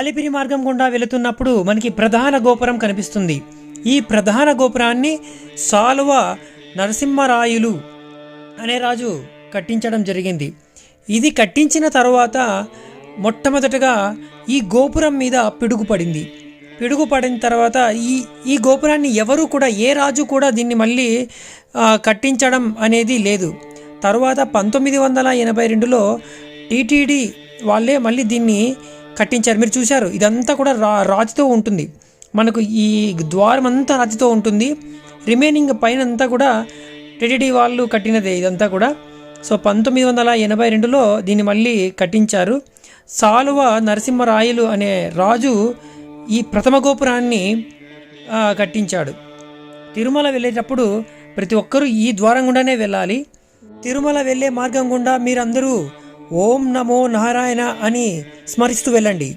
అలిపిరి మార్గం గుండా వెళుతున్నప్పుడు మనకి ప్రధాన గోపురం కనిపిస్తుంది. ఈ ప్రధాన గోపురాన్ని సాలువ నరసింహరాయులు అనే రాజు కట్టించడం జరిగింది. ఇది కట్టించిన తర్వాత మొట్టమొదటగా ఈ గోపురం మీద పిడుగు పడింది పిడుగు పడిన తర్వాత ఈ ఈ గోపురాన్ని ఎవరు కూడా ఏ రాజు కూడా దీన్ని మళ్ళీ కట్టించడం అనేది లేదు. తర్వాత పంతొమ్మిది వందల ఎనభై రెండులో టీటీడీ వాళ్ళే మళ్ళీ దీన్ని కట్టించారు. మీరు చూశారు ఇదంతా కూడా రా రాతితో ఉంటుంది. మనకు ఈ ద్వారం అంతా రాతితో ఉంటుంది. రిమైనింగ్ పైన అంతా కూడా టీటీడీ వాళ్ళు కట్టినదే ఇదంతా కూడా. సో పంతొమ్మిది వందల ఎనభై రెండులో దీన్ని మళ్ళీ కట్టించారు. సాలువ నరసింహరాయలు అనే రాజు ఈ ప్రథమ గోపురాన్ని కట్టించాడు. తిరుమల వెళ్ళేటప్పుడు ప్రతి ఒక్కరూ ఈ ద్వారం గుండానే వెళ్ళాలి. తిరుమల వెళ్ళే మార్గం గుండా మీరందరూ ఓం నమో నారాయణ అని స్మరిస్తూ వెళ్ళండి.